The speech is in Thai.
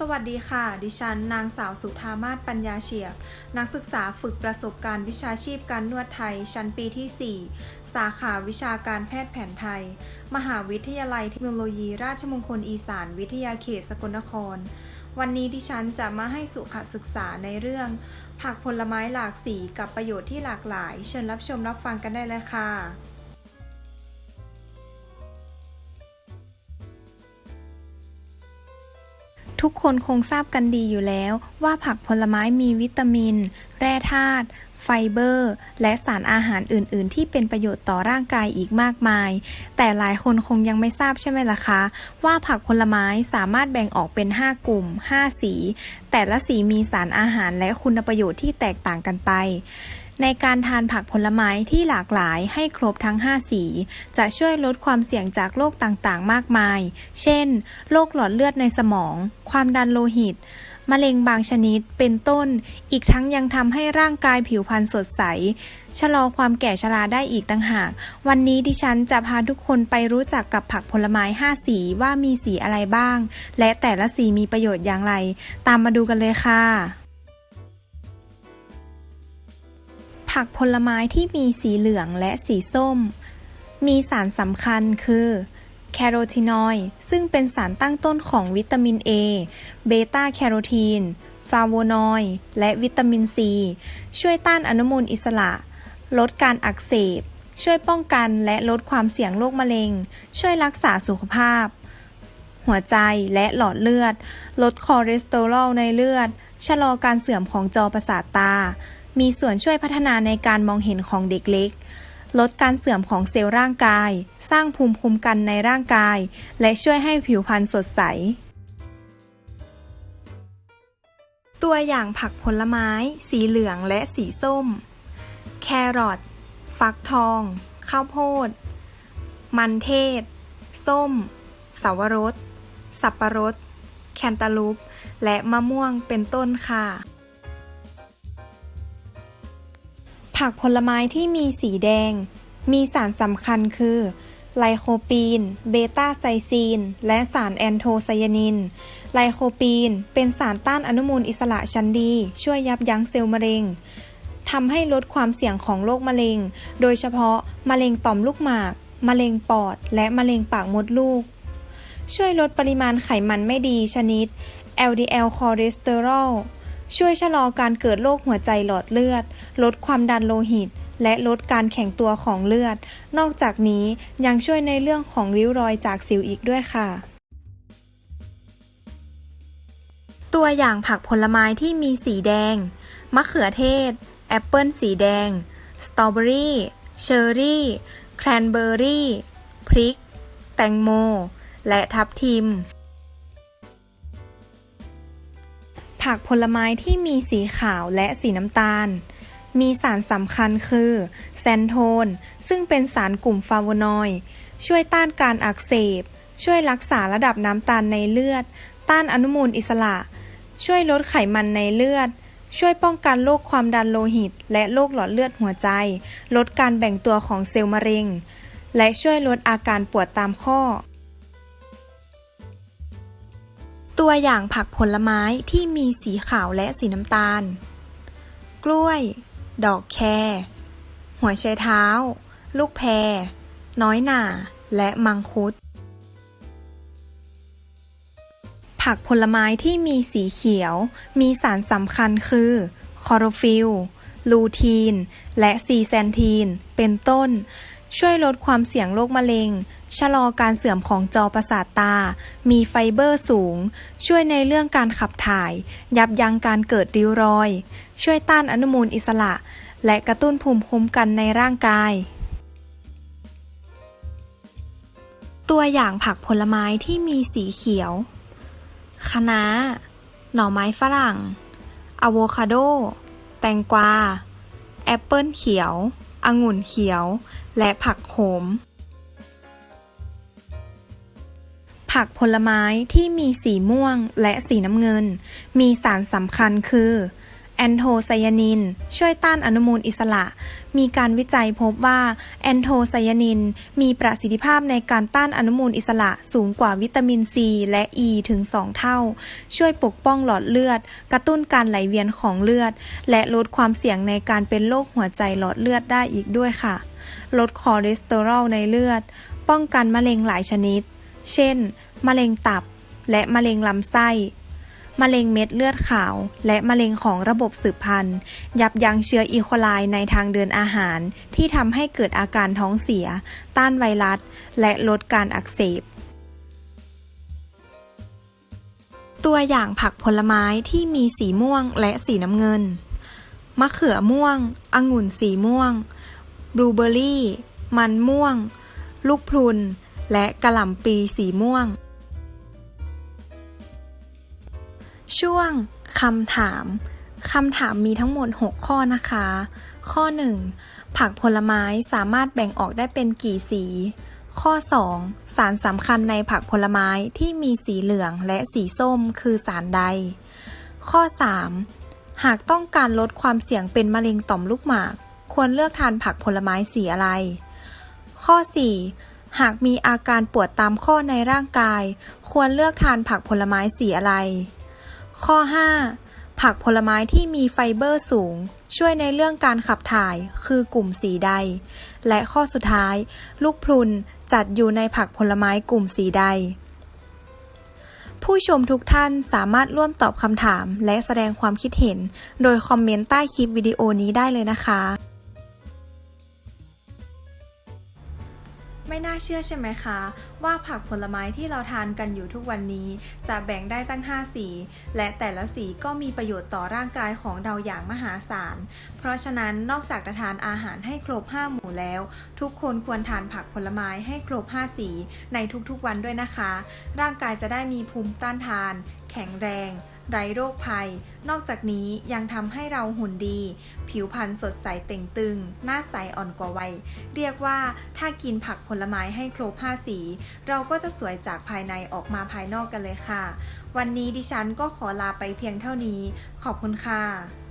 สวัสดีค่ะ ดิฉัน นางสาวสุธามาศปัญญาเฉียบ นักศึกษาฝึกประสบการณ์วิชาชีพการนวดไทย ชั้นปีที่ 4 สาขาวิชาการแพทย์แผนไทย มหาวิทยาลัยเทคโนโลยีราชมงคลอีสาน วิทยาเขตสกลนคร วันนี้ดิฉันจะมาให้สุขศึกษาในเรื่อง ผักผลไม้หลากสีกับประโยชน์ที่หลากหลาย เชิญรับชมรับฟังกันได้เลยค่ะ ทุกคนคงทราบกันดีอยู่แล้ว ว่าผักผลไม้มีวิตามิน แร่ธาตุไฟเบอร์ และสารอาหารอื่น ๆ ที่เป็นประโยชน์ต่อร่างกายอีกมากมาย แต่หลายคนคงยังไม่ทราบใช่ไหมล่ะคะ ว่าผักผลไม้สามารถแบ่งออกเป็น 5 กลุ่ม 5 สี แต่ละสีมีสารอาหารและคุณประโยชน์ที่แตกต่างกันไป ในการทานผักผลไม้ที่หลากหลายให้ครบทั้ง 5 สี จะช่วยลดความเสี่ยงจากโรคต่างๆ มากมาย เช่น โรคหลอดเลือดในสมอง ความดันโลหิต มะเร็งบางชนิด เป็นต้น อีกทั้งยังทำให้ร่างกายผิวพรรณสดใส ชะลอความแก่ชราได้อีกต่างหาก วันนี้ดิฉันจะพาทุกคนไปรู้จักกับผักผลไม้ 5 สีว่ามีสีอะไรบ้าง และแต่ละสีมีประโยชน์อย่างไร ตามมาดูกันเลยค่ะ ผักผลไม้ที่มีสีเหลืองและสีส้ม มีสารสำคัญคือแคโรทีนอยด์ซึ่งเป็นสารตั้งต้นของวิตามิน A เบต้าแคโรทีนฟลาโวนอยด์และวิตามินซี ช่วยต้านอนุมูลอิสระ ลดการอักเสบ ช่วยป้องกันและลดความเสี่ยงโรคมะเร็ง ช่วยรักษาสุขภาพ หัวใจและหลอดเลือด ลดคอเลสเตอรอลในเลือด ชะลอการเสื่อมของจอประสาทตา มีส่วนช่วยพัฒนาในการมองเห็นของเด็กเล็ก ลดการเสื่อมของเซลล์ร่างกาย สร้างภูมิคุ้มกันในร่างกาย และช่วยให้ผิวพรรณสดใส ตัวอย่างผักผลไม้ สีเหลืองและสีส้ม แครอท ฟักทอง ข้าวโพด มันเทศ ส้มสาวรส สับปะรด แคนตาลูป และมะม่วงเป็นต้นค่ะ ผักผลไม้ที่มีสีแดง มีสารสำคัญคือ ไลโคปีน เบต้าไซซีน และสารแอนโทไซยานิน ไลโคปีน เป็นสารต้านอนุมูลอิสระชั้นดี ช่วยยับยั้งเซลล์มะเร็งทำให้ลดความเสี่ยงของโรคมะเร็ง โดยเฉพาะมะเร็งต่อมลูกหมาก มะเร็งปอด และมะเร็งปากมดลูก ช่วยลดปริมาณไขมันไม่ดีชนิด LDL คอเลสเตอรอล ช่วยชะลอการเกิดโรคหัวใจหลอดเลือด ลดความดันโลหิต และลดการแข็งตัวของเลือด นอกจากนี้ยังช่วยในเรื่องของริ้วรอยจากสิวอีกด้วยค่ะ ตัวอย่างผักผลไม้ที่มีสีแดง มะเขือเทศ แอปเปิลสีแดง สตรอเบอรี่ เชอร์รี่ แครนเบอร์รี่ พริก แตงโม และทับทิม ผักผลไม้ที่มีสีขาวและสีน้ำตาล มีสารสำคัญคือแซนโทน ซึ่งเป็นสารกลุ่มฟลาโวนอยด์ช่วยต้านการอักเสบ ช่วยรักษาระดับน้ำตาลในเลือด ต้านอนุมูลอิสระ ช่วยลดไขมันในเลือด ช่วยป้องกันโรคความดันโลหิต และโรคหลอดเลือดหัวใจ ลดการแบ่งตัวของเซลล์มะเร็ง และช่วยลดอาการปวดตามข้อ ตัวอย่างผักผลไม้ที่มีสีขาวและสีน้ำตาล กล้วย ดอกแครหัวไชเท้า ลูกแพร น้อยหน่า และมังคุด ผักผลไม้ที่มีสีเขียว มีสารสำคัญคือ คอโรฟิลลูทีน และซีแซนทีน เป็นต้นช่วยลดความเสี่ยงโรคมะเร็ง ชะลอการเสื่อมของจอประสาทตา มีไฟเบอร์สูง ช่วยในเรื่องการขับถ่าย ยับยั้งการเกิดริ้วรอย ช่วยต้านอนุมูลอิสระ และกระตุ้นภูมิคุ้มกันในร่างกาย ตัวอย่างผักผลไม้ที่มีสีเขียว คะน้า หน่อไม้ฝรั่งอะโวคาโด แตงกวา แอปเปิลเขียว องุ่นเขียว และผักโขม ผักผลไม้ที่มีสีม่วงและสีน้ำเงิน มีสารสำคัญคือ แอนโทไซยานิน ช่วยต้านอนุมูลอิสระ มีการวิจัยพบว่าแอนโทไซยานิน มีประสิทธิภาพในการต้านอนุมูลอิสระสูงกว่าวิตามินซีและอ e ีถึง 2 เท่า ช่วยปกป้องหลอดเลือด กระตุ้นการไหลเวียนของเลือด และลดความเสี่ยงในการเป็นโรคหัวใจหลอดเลือดได้อีกด้วยค่ะ ลดคอเลสเตอรอลในเลือด ป้องกันมะเร็งหลายชนิด เช่น มะเร็งตับ และมะเร็งลำไส้ มะเร็งเม็ดเลือดขาว และมะเร็งของระบบสืบพันธุ์ ยับยั้งเชื้ออีโคไลในทางเดินอาหาร ที่ทำให้เกิดอาการท้องเสีย ต้านไวรัส และลดการอักเสบ ตัวอย่างผักผลไม้ที่มีสีม่วงและสีน้ำเงิน มะเขือม่วง องุ่นสีม่วง บลูเบอร์รี่ มันม่วง ลูกพรุน และกระหล่ำปีสีม่วง ช่วงคำถาม คำถามมีทั้งหมด 6 ข้อนะคะ ข้อ 1. ผักผลไม้สามารถแบ่งออกได้เป็นกี่สี ข้อ 2. สารสำคัญในผักผลไม้ที่มีสีเหลืองและสีส้มคือสารใด ข้อ 3. หากต้องการลดความเสี่ยงเป็นมะเร็งต่อมลูกหมาก ควรเลือกทานผักผลไม้สีอะไร ข้อ 4. หากมีอาการปวดตามข้อในร่างกาย ควรเลือกทานผักผลไม้สีอะไร ข้อ 5. ผักผลไม้ที่มีไฟเบอร์สูง ช่วยในเรื่องการขับถ่ายคือกลุ่มสีใด และข้อสุดท้าย ลูกพรุนจัดอยู่ในผักผลไม้กลุ่มสีใด ผู้ชมทุกท่านสามารถร่วมตอบคำถามและแสดงความคิดเห็น โดยคอมเมนต์ใต้คลิปวิดีโอนี้ได้เลยนะคะ ไม่น่าเชื่อใช่ไหมคะ ว่าผักผลไม้ที่เราทานกันอยู่ทุกวันนี้ จะแบ่งได้ตั้ง 5 สี และแต่ละสีก็มีประโยชน์ต่อร่างกายของเราอย่างมหาศาล เพราะฉะนั้นนอกจากจะทานอาหารให้ครบ 5 หมู่แล้ว ทุกคนควรทานผักผลไม้ให้ครบ 5 สี ในทุกๆวันด้วยนะคะ ร่างกายจะได้มีภูมิต้านทาน แข็งแรง ไร้โรคภัย นอกจากนี้ยังทำให้เราหุ่นดี ผิวพรรณสดใสเต่งตึง หน้าใสอ่อนกว่าวัย เรียกว่าถ้ากินผักผลไม้ให้ครบ5สี เราก็จะสวยจากภายในออกมาภายนอกกันเลยค่ะ วันนี้ดิฉันก็ขอลาไปเพียงเท่านี้ ขอบคุณค่ะ